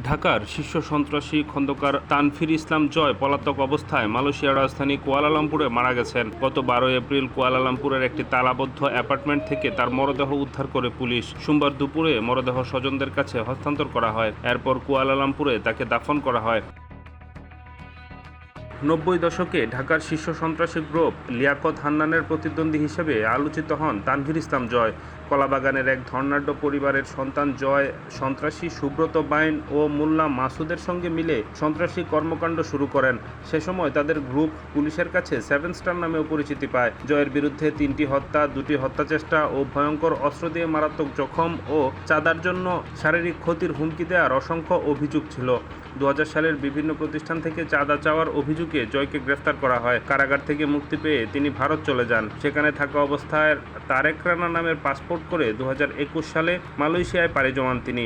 ঢাকার শীর্ষ সন্ত্রাসী খন্দকার তানফির ইসলাম জয় পলাতক অবস্থায় মালয়েশিয়ার রাজধানী কুয়ালালামপুরে মারা গেছেন। গত বারো এপ্রিল কুয়ালালামপুরের একটি তালাবদ্ধ অ্যাপার্টমেন্ট থেকে তার মরদেহ উদ্ধার করে পুলিশ। সোমবার দুপুরে মরদেহ স্বজনদের কাছে হস্তান্তর করা হয়। এরপর কুয়ালালামপুরে তাকে দাফন করা হয়। নব্বই দশকে ঢাকার শীর্ষ সন্ত্রাসী গ্রুপ লিয়াকত হান্নানের প্রতিদ্বন্দ্বী হিসেবে আলোচিত হন তানভীর ইসলাম জয়। কলাবাগানের এক ধর্নাঢ্য পরিবারের সন্তান জয় সন্ত্রাসী সুব্রত বাইন ও মোল্লা মাসুদের সঙ্গে মিলে সন্ত্রাসী কর্মকাণ্ড শুরু করেন। সে সময় তাদের গ্রুপ পুলিশের কাছে সেভেন স্টার নামেও পরিচিতি পায়। জয়ের বিরুদ্ধে তিনটি হত্যা, দুটি হত্যাচেষ্টা ও ভয়ঙ্কর অস্ত্র দিয়ে মারাত্মক জখম ও চাঁদার জন্য শারীরিক ক্ষতির হুমকি দেওয়ার অসংখ্য অভিযোগ ছিল। দু হাজার সালের বিভিন্ন প্রতিষ্ঠান থেকে চাঁদা চাওয়ার অভিযোগে জয়কে গ্রেফতার করা হয়। কারাগার থেকে মুক্তি পেয়ে তিনি ভারত চলে যান। সেখানে থাকা অবস্থায় তারেক রানা নামের পাসপোর্ট করে দু হাজার একুশ সালে মালয়েশিয়ায় পাড়ি জমান তিনি।